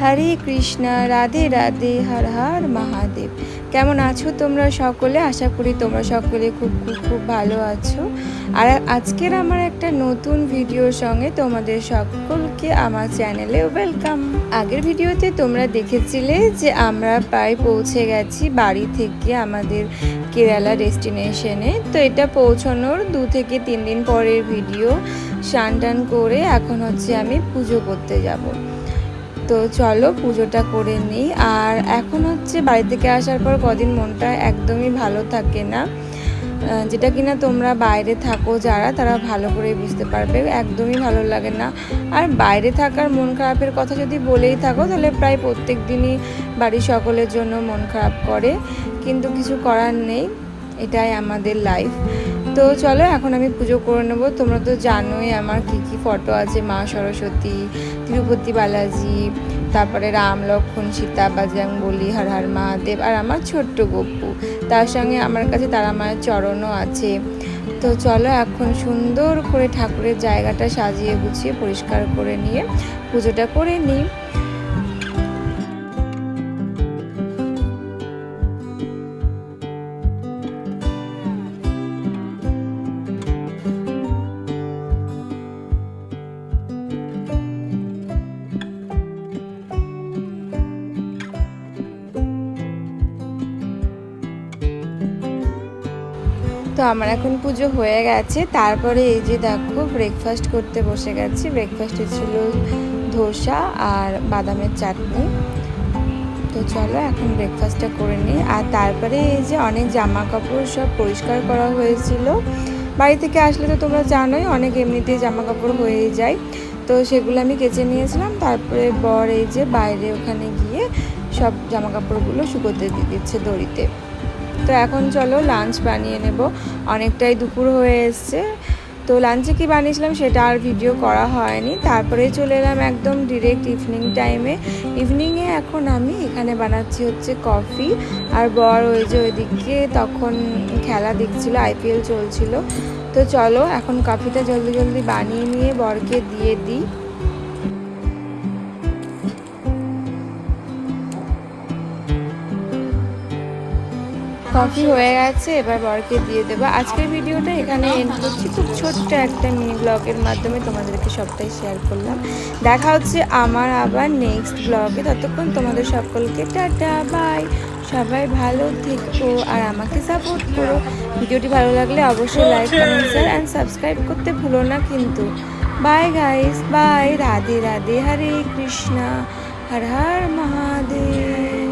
হরে কৃষ্ণা, রাধে রাধে, হর হর মহাদেব। কেমন আছো তোমরা সকলে? আশা করি তোমরা সকলে খুব খুব খুব ভালো আছো। আর আজকের আমার একটা নতুন ভিডিওর সঙ্গে তোমাদের সকলকে আমার চ্যানেলে ওয়েলকাম। আগের ভিডিওতে তোমরা দেখেছিলে যে আমরা প্রায় পৌঁছে গেছি বাড়ি থেকে আমাদের কেরালা ডেস্টিনেশনে। তো এটা পৌঁছানোর দু থেকে তিন দিন পরের ভিডিও। স্নান করে এখন হচ্ছে আমি পুজো করতে যাব। তো চলো পুজোটা করে নিই। আর এখন হচ্ছে বাড়ি থেকে আসার পর কদিন মনটা একদমই ভালো থাকে না। যেটা কিনা তোমরা বাইরে থাকো, যারা, তারা ভালো করে বুঝতে পারবে, একদমই ভালো লাগে না। আর বাইরে থাকার মন খারাপের কথা যদি বলেই থাকো, তাহলে প্রায় প্রত্যেক দিনই বাড়ির সকলের জন্য মন খারাপ করে। কিন্তু কিছু করার নেই, এটাই আমাদের লাইফ তো চলো, এখন আমি পুজো করে নেব। তোমরা তো জানোই আমার কি কি ফটো আছে। মা সরস্বতী, তিরুপতি বালাজি, তারপরে রাম লক্ষ্মণ সীতা বলি হর হর মহাদেব আর আমার ছোট্ট গপ্পু। তার সঙ্গে আমার কাছে তারা মায়ের চরণও আছে। তো চলো, এখন সুন্দর করে ঠাকুরের জায়গাটা সাজিয়ে গুছিয়ে পরিষ্কার করে নিয়ে পুজোটা করে নিই। তো আমার এখন পুজো হয়ে গেছে। তারপরে এই যে দেখো ব্রেকফাস্ট করতে বসে গেছি। ব্রেকফাস্টে ছিল ধোসা আর বাদামের চাটনি। তো চলো, এখন ব্রেকফাস্টটা করে নিই। আর তারপরে এই যে অনেক জামা কাপড় সব পরিষ্কার করা হয়েছিল। বাড়ি থেকে আসলে তো তোমরা জানোই, অনেক এমনিতেই জামা কাপড় হয়ে যায়। তো সেগুলো আমি কেচে নিয়েছিলাম। তারপরে বর এই যে বাইরে ওখানে গিয়ে সব জামা কাপড়গুলো শুকোতে দিয়ে দিচ্ছে দড়িতে। তো এখন চলো লাঞ্চ বানিয়ে নেব। অনেকটাই দুপুর হয়ে এসছে। তো লাঞ্চে কি বানিয়েছিলাম সেটা আর ভিডিও করা হয়নি। তারপরে চলে এলাম একদম ডিরেক্ট ইভিনিং টাইমে ইভিনিংয়ে এখন আমি এখানে বানাচ্ছি হচ্ছে কফি আর বর ওই যে ওইদিকে তখন খেলা দেখছিল আইপিএল চলছিল। তো চলো এখন কফিটা জলদি জলদি বানিয়ে নিয়ে বরকে দিয়ে দিই। কফি হয়ে গেছে, এবার বরকে দিয়ে দেবো। আজকের ভিডিওটা এখানে এন্ড করছি। খুব ছোট্ট একটা মিনি ব্লগের মাধ্যমে তোমাদেরকে সবটাই শেয়ার করলাম। দেখা হচ্ছে আমার আবার নেক্সট ব্লগে ততক্ষণ তোমাদের সকলকে টাটা বাই সবাই ভালো থেকো আর আমাকে সাপোর্ট করো। ভিডিওটি ভালো লাগলে অবশ্যই like comment share and subscribe করতে ভুলো না কিন্তু। Bye guys bye Radhe Radhe, Hare Krishna. Har Har Mahadev.